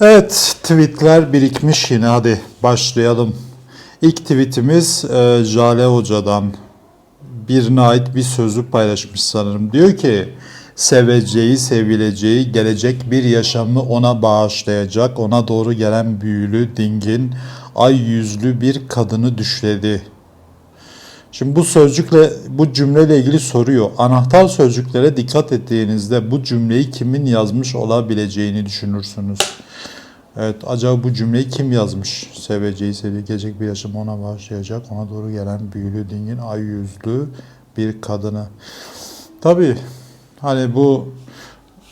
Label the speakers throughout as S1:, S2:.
S1: Evet, tweetler birikmiş yine. Hadi başlayalım. İlk tweetimiz e, Jale Hoca'dan. Birine ait bir sözü paylaşmış sanırım. Diyor ki, seveceği, sevileceği, gelecek bir yaşamı ona bağışlayacak, ona doğru gelen büyülü, dingin, ay yüzlü bir kadını düşledi. Şimdi bu sözcükle, bu cümleyle ilgili soruyor. Anahtar sözcüklere dikkat ettiğinizde bu cümleyi kimin yazmış olabileceğini düşünürsünüz. Evet, acaba bu cümleyi kim yazmış? Seveceği, sevecek bir yaşam ona başlayacak. Ona doğru gelen büyülü, dingin, ay yüzlü bir kadını. Tabii hani bu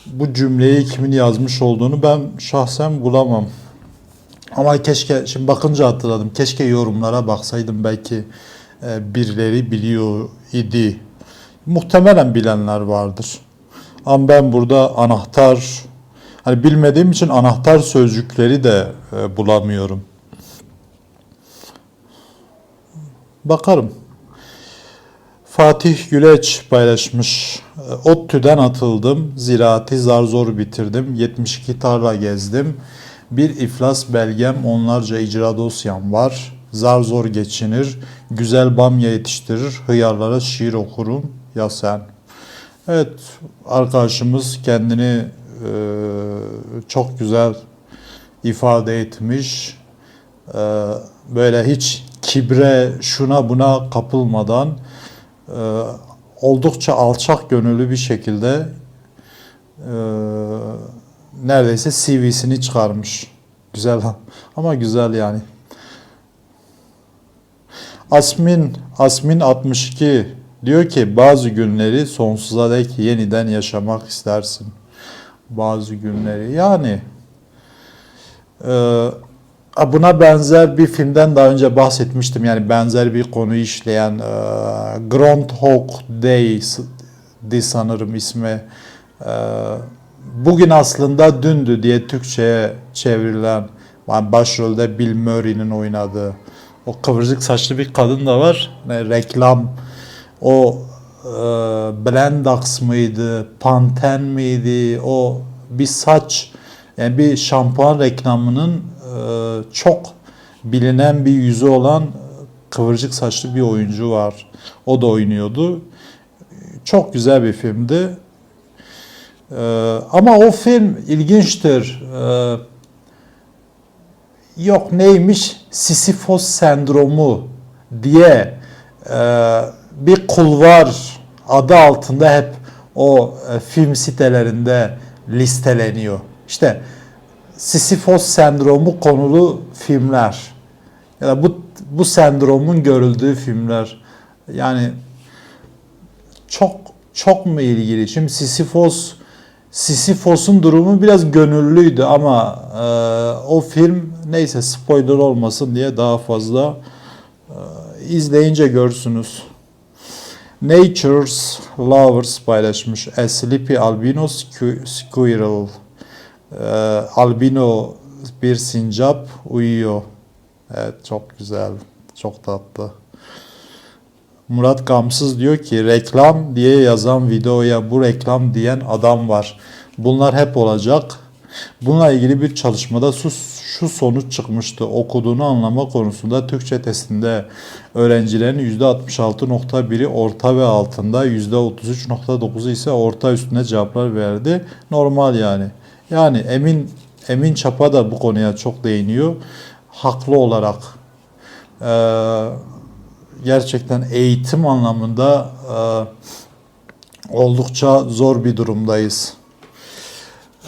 S1: bu cümleyi kimin yazmış olduğunu ben şahsen bulamam. Ama keşke, şimdi bakınca hatırladım. Keşke yorumlara baksaydım belki birileri biliyor idi. Muhtemelen bilenler vardır. Ama ben burada anahtar, hani bilmediğim için anahtar sözcükleri de e, bulamıyorum. Bakarım. Fatih Güleç paylaşmış. E, ODTÜ'den atıldım. Ziraati zar zor bitirdim. 72 tarla gezdim. Bir iflas belgem, onlarca icra dosyam var. Zar zor geçinir. Güzel bamya yetiştirir. Hıyarlara şiir okurum. Ya sen. Evet, arkadaşımız kendini e, çok güzel ifade etmiş. E, böyle hiç kibre, şuna buna kapılmadan e, oldukça alçak gönüllü bir şekilde e, neredeyse CV'sini çıkarmış. Güzel ama güzel yani. Asmin Asmin 62 diyor ki bazı günleri sonsuza dek yeniden yaşamak istersin. Bazı günleri yani e, buna benzer bir filmden daha önce bahsetmiştim. Yani benzer bir konuyu işleyen e, Groundhog Day'di sanırım ismi. E, bugün aslında dündü diye Türkçe'ye çevrilen başrolde Bill Murray'nin oynadığı o kıvırcık saçlı bir kadın da var. Yani reklam o e, Blendax mıydı, Panten miydi? O bir saç yani bir şampuan reklamının e, çok bilinen bir yüzü olan kıvırcık saçlı bir oyuncu var. O da oynuyordu. Çok güzel bir filmdi. E, ama o film ilginçtir. E, yok neymiş Sisyphos sendromu diye e, bir kulvar adı altında hep o e, film sitelerinde listeleniyor. İşte Sisyphos sendromu konulu filmler ya da bu bu sendromun görüldüğü filmler yani çok çok mu ilgili? Şimdi Sisyphos Sisyphos'un durumu biraz gönüllüydü ama e, o film neyse spoiler olmasın diye daha fazla e, izleyince görsünüz. Nature's Lovers paylaşmış. A Sleepy Albino Squirrel. E, albino bir sincap uyuyor. Evet çok güzel. Çok tatlı. Murat Gamsız diyor ki reklam diye yazan videoya bu reklam diyen adam var. Bunlar hep olacak. Bununla ilgili bir çalışmada şu, şu sonuç çıkmıştı. Okuduğunu anlama konusunda Türkçe testinde öğrencilerin %66.1'i orta ve altında, %33.9'u ise orta üstünde cevaplar verdi. Normal yani. Yani Emin Emin Çapa da bu konuya çok değiniyor. Haklı olarak. Ee, gerçekten eğitim anlamında e, oldukça zor bir durumdayız.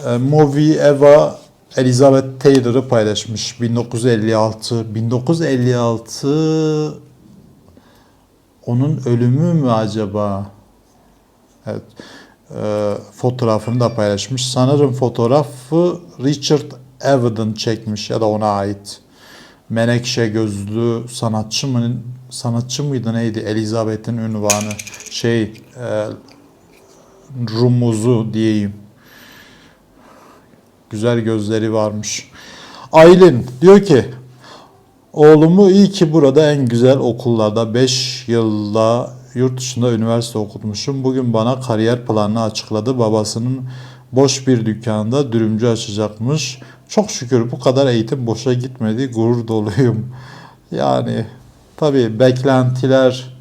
S1: E, Movie Eva Elizabeth Taylor'ı paylaşmış 1956. 1956 onun ölümü mü acaba? Evet. E, fotoğrafını da paylaşmış. Sanırım fotoğrafı Richard Avedon çekmiş ya da ona ait. Menekşe gözlü sanatçı mı sanatçı mıydı neydi Elizabeth'in ünvanı şey e, rumuzu diyeyim. Güzel gözleri varmış. Aylin diyor ki oğlumu iyi ki burada en güzel okullarda 5 yılda yurt dışında üniversite okutmuşum. Bugün bana kariyer planını açıkladı. Babasının boş bir dükkanda dürümcü açacakmış. Çok şükür bu kadar eğitim boşa gitmedi. Gurur doluyum. Yani tabii beklentiler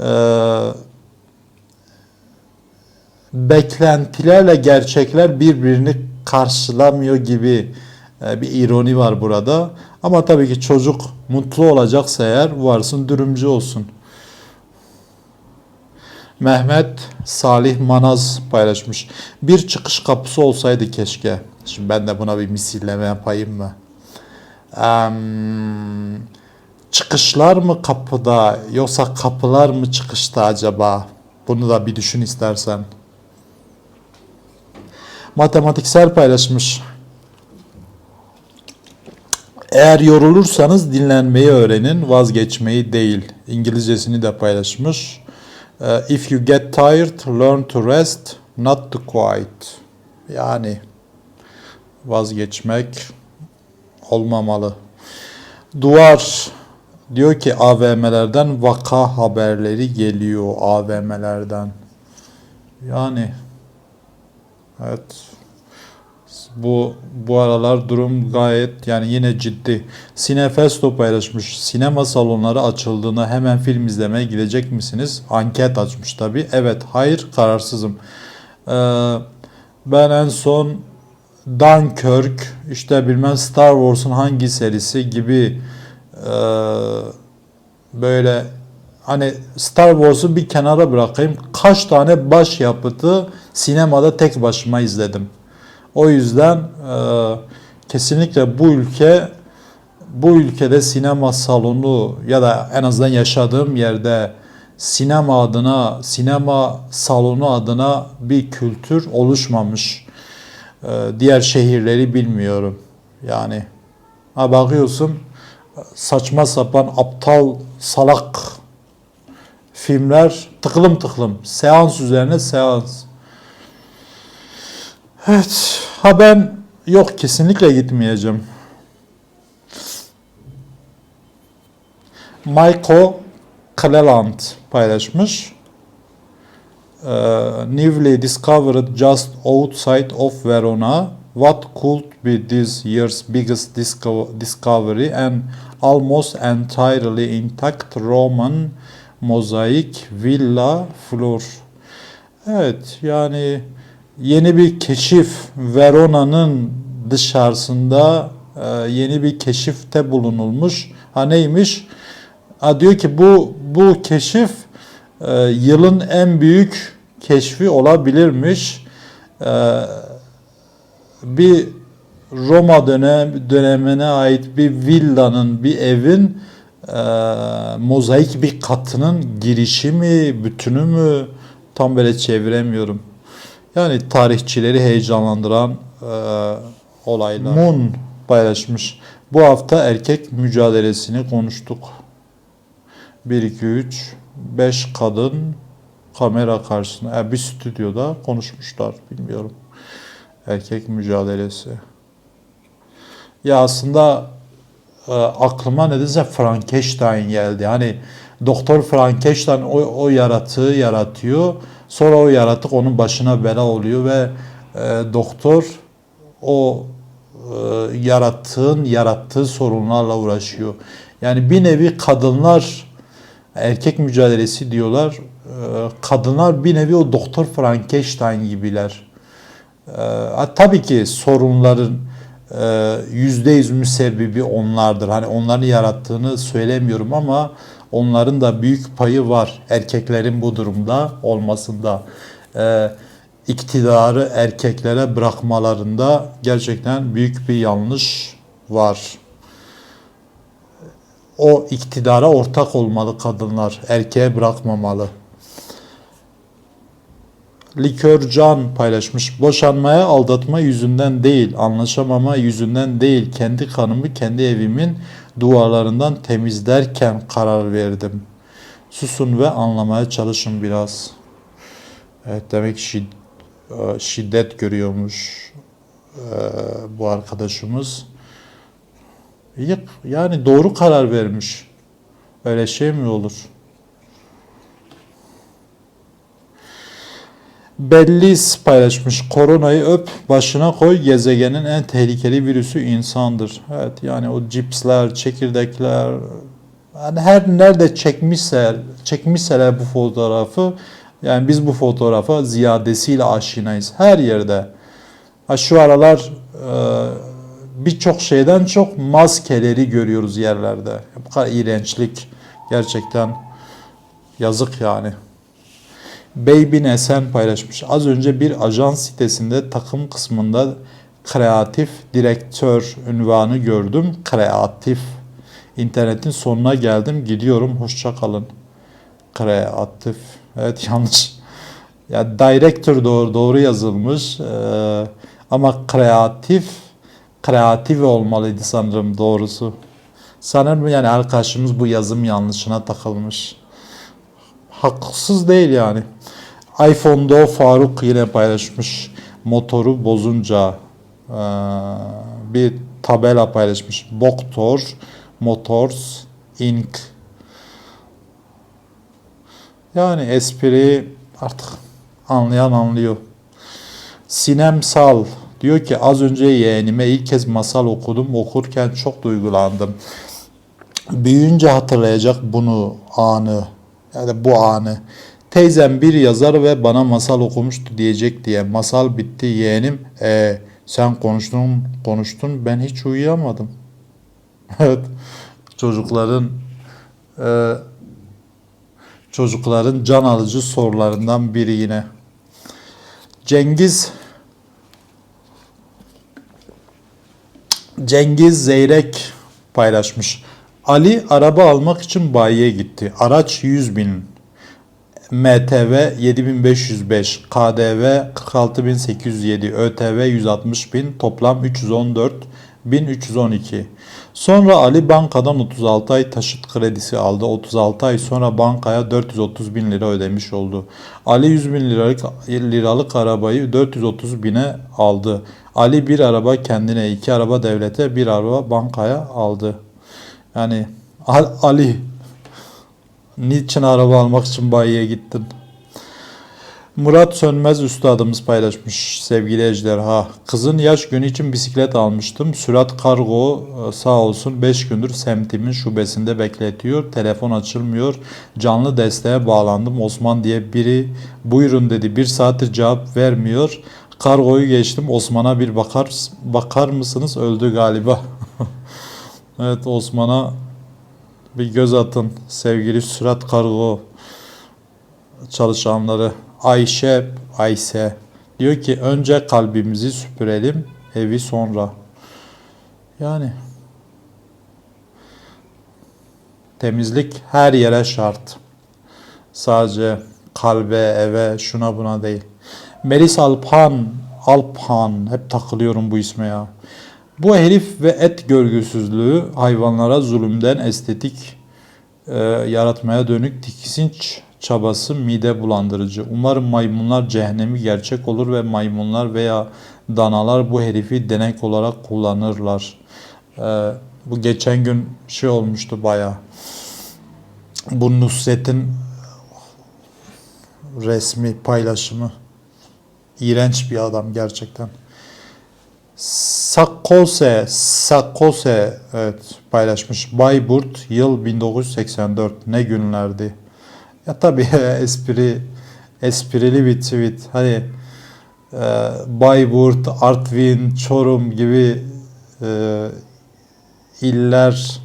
S1: eee beklentilerle gerçekler birbirini karşılamıyor gibi e, bir ironi var burada. Ama tabii ki çocuk mutlu olacaksa eğer varsın dürümcü olsun. Mehmet Salih Manaz paylaşmış. Bir çıkış kapısı olsaydı keşke. Şimdi ben de buna bir misilleme yapayım mı? Em, çıkışlar mı kapıda yoksa kapılar mı çıkışta acaba? Bunu da bir düşün istersen. Matematiksel paylaşmış. Eğer yorulursanız dinlenmeyi öğrenin, vazgeçmeyi değil. İngilizcesini de paylaşmış. Ee, If you get tired, learn to rest, not to quit. Yani vazgeçmek olmamalı. Duvar diyor ki AVM'lerden vaka haberleri geliyor AVM'lerden. Yani evet bu bu aralar durum gayet yani yine ciddi. Sinefesto paylaşmış. Sinema salonları açıldığında hemen film izlemeye gidecek misiniz? Anket açmış tabi. Evet, hayır, kararsızım. Ee, ben en son Dunkirk, işte bilmem Star Wars'un hangi serisi gibi e, böyle hani Star Wars'u bir kenara bırakayım. Kaç tane baş yapıtı sinemada tek başıma izledim. O yüzden e, kesinlikle bu ülke bu ülkede sinema salonu ya da en azından yaşadığım yerde sinema adına, sinema salonu adına bir kültür oluşmamış. E, diğer şehirleri bilmiyorum. Yani ha bakıyorsun saçma sapan aptal salak filmler tıklım tıklım seans üzerine seans. Evet. Ha ben yok kesinlikle gitmeyeceğim. Michael Cleland paylaşmış. Ee, newly discovered just outside of Verona. What could be this year's biggest disco- discovery and almost entirely intact Roman mosaic villa floor. Evet yani yeni bir keşif Verona'nın dışarısında e, yeni bir keşifte bulunulmuş. Ha neymiş? Ha diyor ki bu bu keşif e, yılın en büyük keşfi olabilirmiş. E, bir Roma dönem dönemine ait bir villanın, bir evin e, mozaik bir katının girişi mi, bütünü mü tam böyle çeviremiyorum. Yani tarihçileri heyecanlandıran e, olaylar. Moon paylaşmış. Bu hafta erkek mücadelesini konuştuk. 1, 2, 3, 5 kadın kamera karşısında, yani bir stüdyoda konuşmuşlar. Bilmiyorum. Erkek mücadelesi. Ya aslında e, aklıma nedense Frankenstein geldi. Hani Doktor Frankenstein o, o yaratığı yaratıyor. Sonra o yaratık onun başına bela oluyor ve e, doktor o e, yarattığın yarattığı sorunlarla uğraşıyor. Yani bir nevi kadınlar erkek mücadelesi diyorlar. E, kadınlar bir nevi o Doktor Frankenstein gibiler. E, tabii ki sorunların yüzde yüz müsebbibi onlardır. Hani onların yarattığını söylemiyorum ama onların da büyük payı var erkeklerin bu durumda olmasında. E, iktidarı erkeklere bırakmalarında gerçekten büyük bir yanlış var. O iktidara ortak olmalı kadınlar, erkeğe bırakmamalı. Likör Can paylaşmış. Boşanmaya aldatma yüzünden değil, anlaşamama yüzünden değil, kendi kanımı kendi evimin duvarlarından temizlerken karar verdim. Susun ve anlamaya çalışın biraz. Evet demek şid- şiddet görüyormuş e, bu arkadaşımız. Yani doğru karar vermiş. Öyle şey mi olur? Bellis paylaşmış. Koronayı öp, başına koy. Gezegenin en tehlikeli virüsü insandır. Evet yani o cipsler, çekirdekler yani her nerede çekmişse çekmişseler bu fotoğrafı yani biz bu fotoğrafa ziyadesiyle aşinayız. Her yerde. Ha şu aralar e, birçok şeyden çok maskeleri görüyoruz yerlerde. Bu kadar iğrençlik gerçekten yazık yani. Baby Esen paylaşmış. Az önce bir ajans sitesinde takım kısmında kreatif direktör ünvanı gördüm. Kreatif. İnternetin sonuna geldim. Gidiyorum. Hoşça kalın. Kreatif. Evet yanlış. Ya director doğru doğru yazılmış. Ee, ama kreatif kreatif olmalıydı sanırım doğrusu. Sanırım yani arkadaşımız bu yazım yanlışına takılmış. Haksız değil yani. iPhone'da Faruk yine paylaşmış. Motoru bozunca eee, bir tabela paylaşmış. Boktor Motors Inc. Yani espri artık anlayan anlıyor. Sinem Sal diyor ki az önce yeğenime ilk kez masal okudum. Okurken çok duygulandım. Büyüyünce hatırlayacak bunu anı. Yani bu anı. Teyzem bir yazar ve bana masal okumuştu diyecek diye. Masal bitti yeğenim. E, sen konuştun konuştun ben hiç uyuyamadım. Evet. Çocukların e, çocukların can alıcı sorularından biri yine. Cengiz Cengiz Zeyrek paylaşmış. Ali araba almak için bayiye gitti. Araç 100 bin. MTV 7505, KDV 46807, ÖTV 160 bin, toplam 314 1312. Sonra Ali bankadan 36 ay taşıt kredisi aldı. 36 ay sonra bankaya 430 bin lira ödemiş oldu. Ali 100 bin liralık, liralık arabayı 430 bine aldı. Ali bir araba kendine, iki araba devlete, bir araba bankaya aldı. Yani Al- Ali niçin araba almak için bayiye gittin? Murat Sönmez üstadımız paylaşmış sevgili ejderha. Kızın yaş günü için bisiklet almıştım. Sürat Kargo e, sağ olsun 5 gündür semtimin şubesinde bekletiyor. Telefon açılmıyor. Canlı desteğe bağlandım. Osman diye biri buyurun dedi. Bir saattir cevap vermiyor. Kargoyu geçtim. Osman'a bir bakar bakar mısınız? Öldü galiba. evet Osman'a bir göz atın sevgili Sürat Kargo çalışanları. Ayşe, Ayse diyor ki önce kalbimizi süpürelim, evi sonra. Yani temizlik her yere şart. Sadece kalbe, eve, şuna buna değil. Melis Alpan, Alpan hep takılıyorum bu isme ya. Bu herif ve et görgüsüzlüğü hayvanlara zulümden estetik e, yaratmaya dönük tiksinç çabası mide bulandırıcı. Umarım maymunlar cehennemi gerçek olur ve maymunlar veya danalar bu herifi denek olarak kullanırlar. E, bu geçen gün şey olmuştu baya. Bu Nusret'in resmi paylaşımı. İğrenç bir adam gerçekten. Sakkose, Sakkose evet paylaşmış. Bayburt yıl 1984 ne günlerdi. Ya tabii espri esprili bir tweet. Hani e, Bayburt, Artvin, Çorum gibi e, iller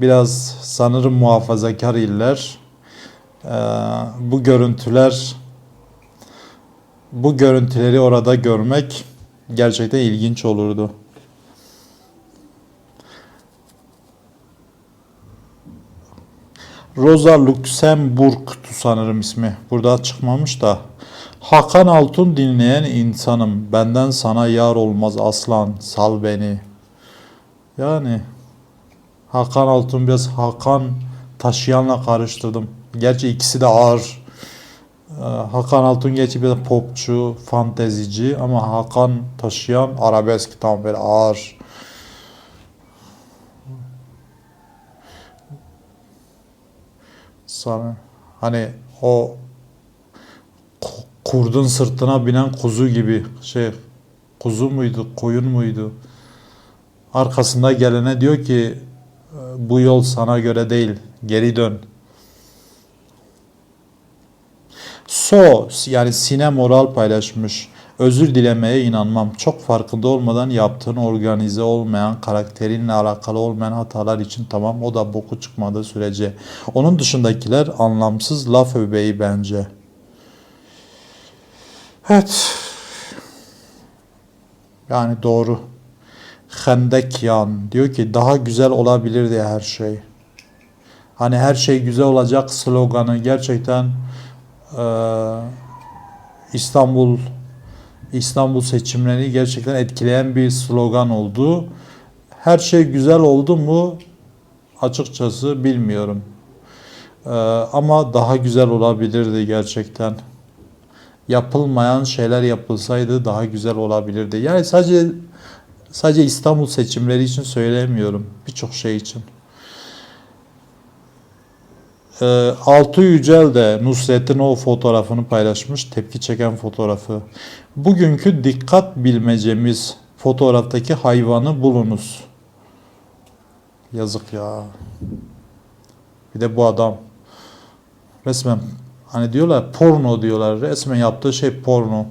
S1: biraz sanırım muhafazakar iller. E, bu görüntüler bu görüntüleri orada görmek gerçekten ilginç olurdu. Rosa Luxemburg'tu sanırım ismi. Burada çıkmamış da. Hakan Altun dinleyen insanım. Benden sana yar olmaz aslan. Sal beni. Yani Hakan Altun biraz Hakan Taşıyan'la karıştırdım. Gerçi ikisi de ağır. Hakan Altun gerçi biraz popçu, fantezici ama Hakan Taşıyan arabesk tam böyle ağır. Sana hani o kurdun sırtına binen kuzu gibi şey kuzu muydu koyun muydu arkasında gelene diyor ki bu yol sana göre değil geri dön So yani Sine Moral paylaşmış. Özür dilemeye inanmam. Çok farkında olmadan yaptığın organize olmayan, karakterinle alakalı olmayan hatalar için tamam o da boku çıkmadığı sürece. Onun dışındakiler anlamsız laf öbeği bence. Evet. Yani doğru. Hendek yan diyor ki daha güzel olabilirdi her şey. Hani her şey güzel olacak sloganı gerçekten İstanbul İstanbul seçimlerini gerçekten etkileyen bir slogan oldu. Her şey güzel oldu mu? Açıkçası bilmiyorum. Ee, ama daha güzel olabilirdi gerçekten. Yapılmayan şeyler yapılsaydı daha güzel olabilirdi. Yani sadece sadece İstanbul seçimleri için söylemiyorum. Birçok şey için. E, Altı Yücel de Nusret'in o fotoğrafını paylaşmış. Tepki çeken fotoğrafı. Bugünkü dikkat bilmecemiz fotoğraftaki hayvanı bulunuz. Yazık ya. Bir de bu adam. Resmen hani diyorlar porno diyorlar. Resmen yaptığı şey porno.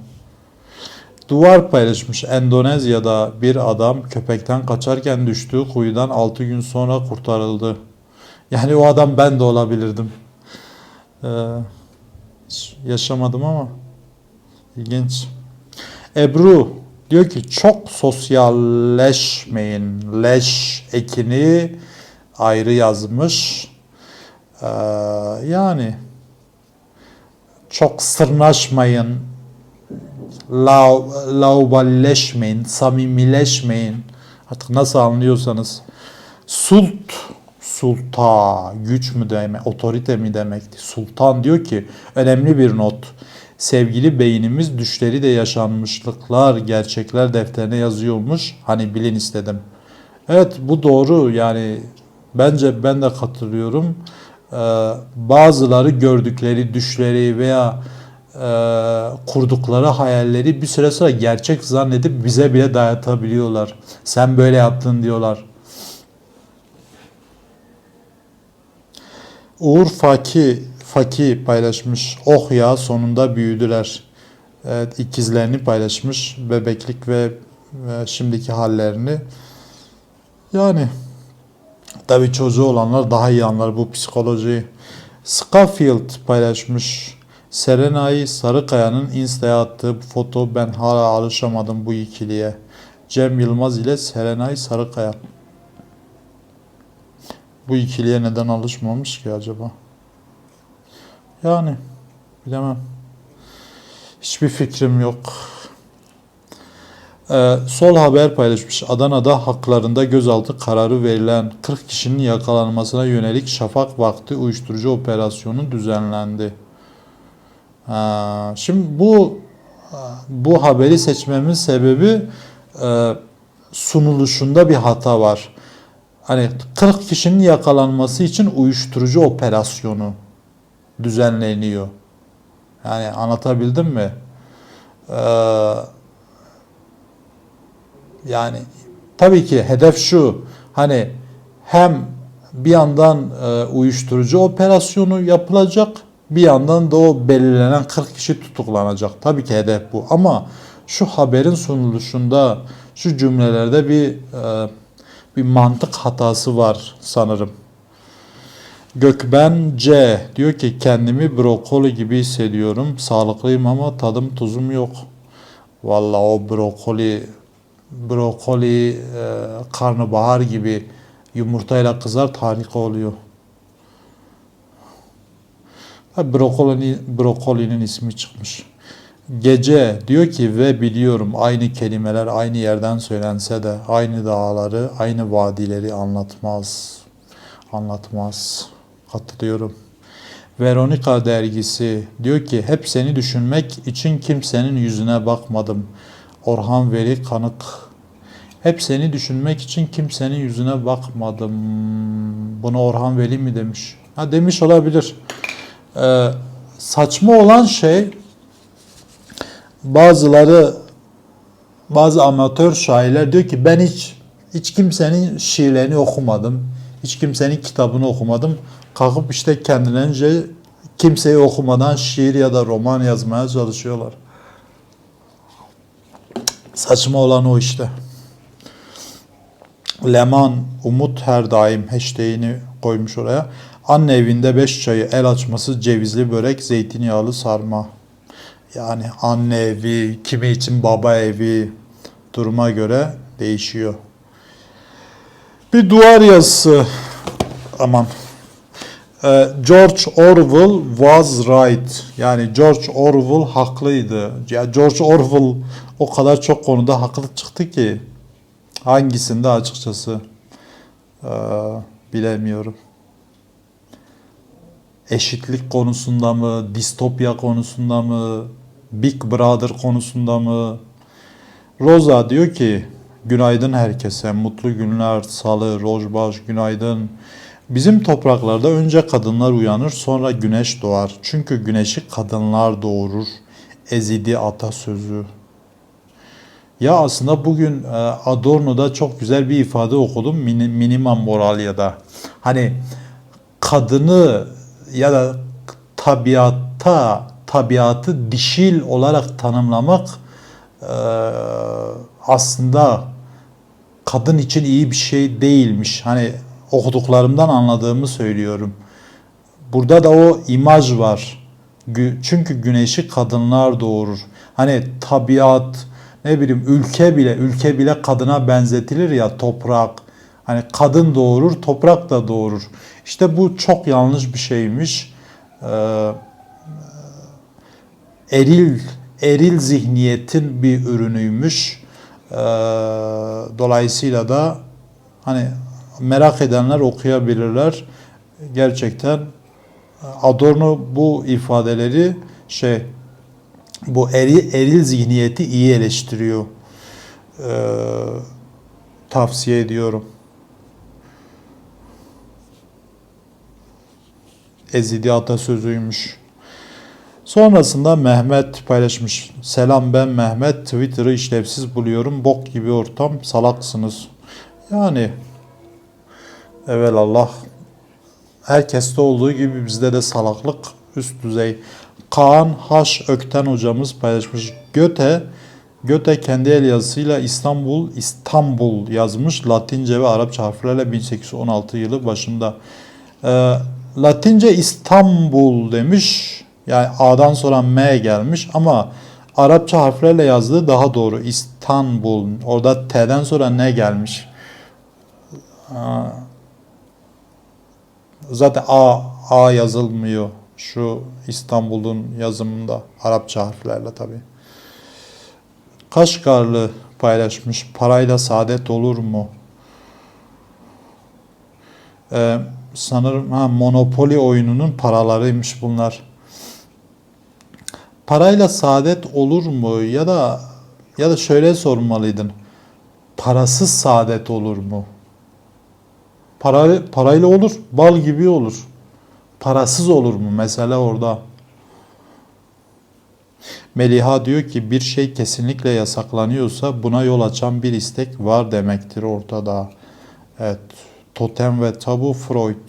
S1: Duvar paylaşmış. Endonezya'da bir adam köpekten kaçarken düştüğü kuyudan 6 gün sonra kurtarıldı. Yani o adam ben de olabilirdim. Ee, yaşamadım ama ilginç. Ebru diyor ki çok sosyalleşmeyin. Leş ekini ayrı yazmış. Ee, yani çok sırnaşmayın. Lau, lauballeşmeyin. Samimileşmeyin. Artık nasıl anlıyorsanız. Sult sulta, güç mü demek, otorite mi demekti? Sultan diyor ki önemli bir not. Sevgili beynimiz düşleri de yaşanmışlıklar, gerçekler defterine yazıyormuş. Hani bilin istedim. Evet bu doğru yani bence ben de katılıyorum. Ee, bazıları gördükleri düşleri veya e, kurdukları hayalleri bir süre sonra gerçek zannedip bize bile dayatabiliyorlar. Sen böyle yaptın diyorlar. Uğur Faki Faki paylaşmış. Oh ya sonunda büyüdüler. Evet, ikizlerini paylaşmış. Bebeklik ve, ve şimdiki hallerini. Yani tabii çocuğu olanlar daha iyi anlar bu psikolojiyi. Scafield paylaşmış. Serenay Sarıkaya'nın Insta'ya attığı foto ben hala alışamadım bu ikiliye. Cem Yılmaz ile Serenay Sarıkaya. Bu ikiliye neden alışmamış ki acaba? Yani bilemem. Hiçbir fikrim yok. Ee, Sol Haber paylaşmış. Adana'da haklarında gözaltı kararı verilen 40 kişinin yakalanmasına yönelik şafak vakti uyuşturucu operasyonu düzenlendi. Ha, şimdi bu bu haberi seçmemin sebebi e, sunuluşunda bir hata var hani 40 kişinin yakalanması için uyuşturucu operasyonu düzenleniyor. Yani anlatabildim mi? Ee, yani tabii ki hedef şu hani hem bir yandan e, uyuşturucu operasyonu yapılacak bir yandan da o belirlenen 40 kişi tutuklanacak. Tabii ki hedef bu ama şu haberin sunuluşunda şu cümlelerde bir e, bir mantık hatası var sanırım. Gökben C diyor ki kendimi brokoli gibi hissediyorum. Sağlıklıyım ama tadım tuzum yok. Valla o brokoli brokoli e, karnabahar gibi yumurtayla kızart harika oluyor. Brokoli, brokolinin ismi çıkmış. Gece diyor ki ve biliyorum aynı kelimeler aynı yerden söylense de aynı dağları, aynı vadileri anlatmaz. Anlatmaz. Katılıyorum. Veronica dergisi diyor ki hep seni düşünmek için kimsenin yüzüne bakmadım. Orhan Veli Kanık. Hep seni düşünmek için kimsenin yüzüne bakmadım. Bunu Orhan Veli mi demiş? Ha demiş olabilir. Ee, saçma olan şey bazıları bazı amatör şairler diyor ki ben hiç hiç kimsenin şiirlerini okumadım. Hiç kimsenin kitabını okumadım. Kalkıp işte kendilerince kimseyi okumadan şiir ya da roman yazmaya çalışıyorlar. Saçma olan o işte. Leman, Umut her daim hashtag'ini koymuş oraya. Anne evinde beş çayı, el açması, cevizli börek, zeytinyağlı sarma. Yani anne evi, kimi için baba evi duruma göre değişiyor. Bir duvar yazısı. Aman. Ee, George Orwell was right. Yani George Orwell haklıydı. Ya George Orwell o kadar çok konuda haklı çıktı ki hangisinde açıkçası ee, bilemiyorum. Eşitlik konusunda mı, distopya konusunda mı, Big Brother konusunda mı? Rosa diyor ki günaydın herkese, mutlu günler, salı, rojbaş, günaydın. Bizim topraklarda önce kadınlar uyanır sonra güneş doğar. Çünkü güneşi kadınlar doğurur. Ezidi atasözü. Ya aslında bugün e, Adorno'da çok güzel bir ifade okudum. Min- Minimum Moralya'da. Hani kadını ya da tabiatta tabiatı dişil olarak tanımlamak e, aslında kadın için iyi bir şey değilmiş. Hani okuduklarımdan anladığımı söylüyorum. Burada da o imaj var. Çünkü güneşi kadınlar doğurur. Hani tabiat, ne bileyim ülke bile, ülke bile kadına benzetilir ya toprak. Hani kadın doğurur, toprak da doğurur. İşte bu çok yanlış bir şeymiş. Ee, eril eril zihniyetin bir ürünüymüş. Ee, dolayısıyla da hani merak edenler okuyabilirler. Gerçekten Adorno bu ifadeleri şey bu eril, eril zihniyeti iyi eleştiriyor. Ee, tavsiye ediyorum. Ezidi atasözüymüş. Sonrasında Mehmet paylaşmış. Selam ben Mehmet. Twitter'ı işlevsiz buluyorum. Bok gibi ortam. Salaksınız. Yani evelallah herkeste olduğu gibi bizde de salaklık üst düzey. Kaan Haş Ökten hocamız paylaşmış. Göte Göte kendi el yazısıyla İstanbul İstanbul yazmış. Latince ve Arapça harflerle 1816 yılı başında. Ee, Latince İstanbul demiş. Yani A'dan sonra M gelmiş ama Arapça harflerle yazdığı daha doğru. İstanbul. Orada T'den sonra ne gelmiş? Zaten A A yazılmıyor şu İstanbul'un yazımında Arapça harflerle tabi. Kaşgarlı paylaşmış. Parayla saadet olur mu? Ee, sanırım ha Monopoly oyununun paralarıymış bunlar. Parayla saadet olur mu ya da ya da şöyle sormalıydın. Parasız saadet olur mu? Para, parayla olur, bal gibi olur. Parasız olur mu? Mesela orada. Meliha diyor ki bir şey kesinlikle yasaklanıyorsa buna yol açan bir istek var demektir ortada. Evet. Totem ve tabu Freud.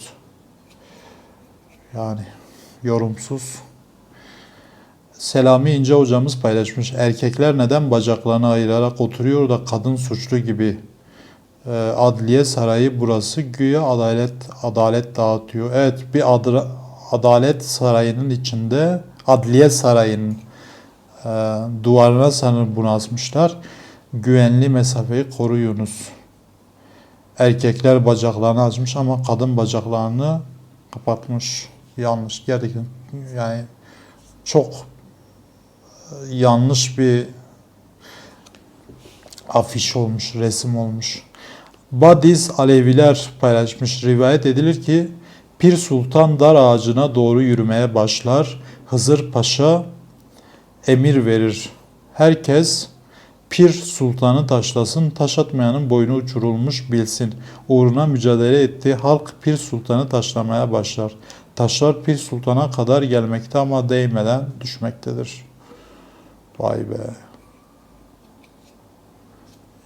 S1: Yani yorumsuz. Selami İnce hocamız paylaşmış. Erkekler neden bacaklarını ayırarak oturuyor da kadın suçlu gibi e, adliye sarayı burası güya adalet adalet dağıtıyor. Evet bir adra, adalet sarayının içinde adliye sarayının e, duvarına sanırım bunu asmışlar. Güvenli mesafeyi koruyunuz. Erkekler bacaklarını açmış ama kadın bacaklarını kapatmış. Yanlış. Gerçekten yani çok yanlış bir afiş olmuş, resim olmuş. Badiz Aleviler paylaşmış. Rivayet edilir ki Pir Sultan dar ağacına doğru yürümeye başlar. Hızır Paşa emir verir. Herkes Pir Sultan'ı taşlasın, taş atmayanın boynu uçurulmuş bilsin. Uğruna mücadele ettiği halk Pir Sultan'ı taşlamaya başlar. Taşlar Pir Sultan'a kadar gelmekte ama değmeden düşmektedir. Vay be.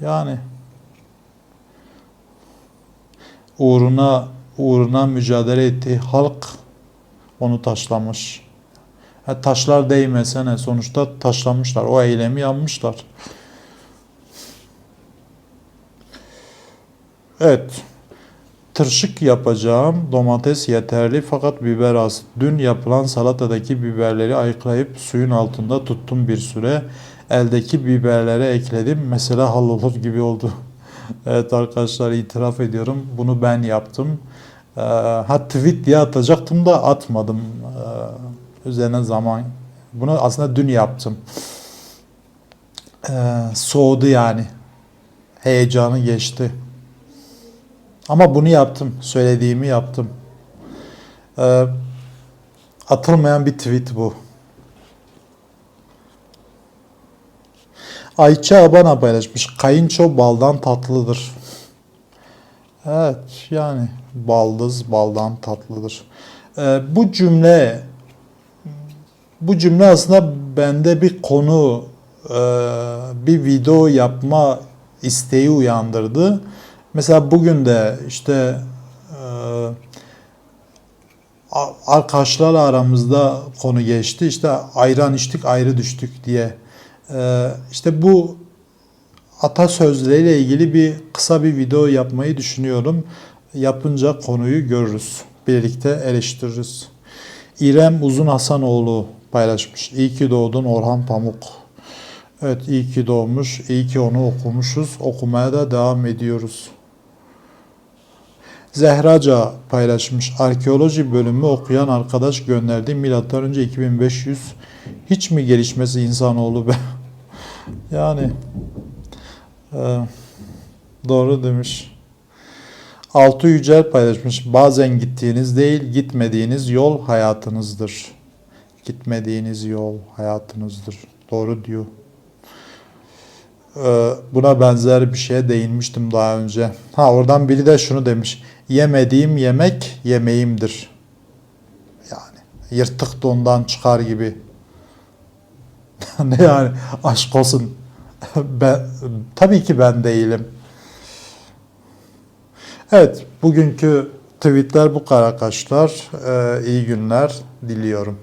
S1: Yani uğruna uğruna mücadele ettiği halk onu taşlamış. Ha, taşlar değmese ne? Sonuçta taşlanmışlar. O eylemi yapmışlar. Evet. Tırşık yapacağım. Domates yeterli fakat biber az. Dün yapılan salatadaki biberleri ayıklayıp suyun altında tuttum bir süre. Eldeki biberlere ekledim. Mesela hallolur gibi oldu. evet arkadaşlar itiraf ediyorum. Bunu ben yaptım. Ee, ha tweet diye atacaktım da atmadım. Ee, üzerine zaman. Bunu aslında dün yaptım. Ee, soğudu yani. Heyecanı geçti. Ama bunu yaptım. Söylediğimi yaptım. Ee, atılmayan bir tweet bu. Ayça Abana paylaşmış. Kayınço baldan tatlıdır. Evet yani baldız baldan tatlıdır. Ee, bu cümle bu cümle aslında bende bir konu e, bir video yapma isteği uyandırdı. Mesela bugün de işte e, arkadaşlarla aramızda konu geçti. İşte ayran içtik ayrı düştük diye. E, işte bu atasözleriyle ilgili bir kısa bir video yapmayı düşünüyorum. Yapınca konuyu görürüz. Birlikte eleştiririz. İrem Uzun Hasanoğlu paylaşmış. İyi ki doğdun Orhan Pamuk. Evet iyi ki doğmuş. İyi ki onu okumuşuz. Okumaya da devam ediyoruz. Zehraca paylaşmış. Arkeoloji bölümü okuyan arkadaş gönderdi. Milattan önce 2500 hiç mi gelişmesi insanoğlu be? yani e, doğru demiş. Altı Yücel paylaşmış. Bazen gittiğiniz değil, gitmediğiniz yol hayatınızdır. Gitmediğiniz yol hayatınızdır. Doğru diyor. Ee, Buna benzer bir şeye değinmiştim daha önce. Ha oradan biri de şunu demiş. Yemediğim yemek yemeğimdir. Yani yırtık dondan çıkar gibi. ne yani aşk olsun. ben, tabii ki ben değilim. Evet bugünkü tweetler bu kadar arkadaşlar. Ee, iyi günler diliyorum.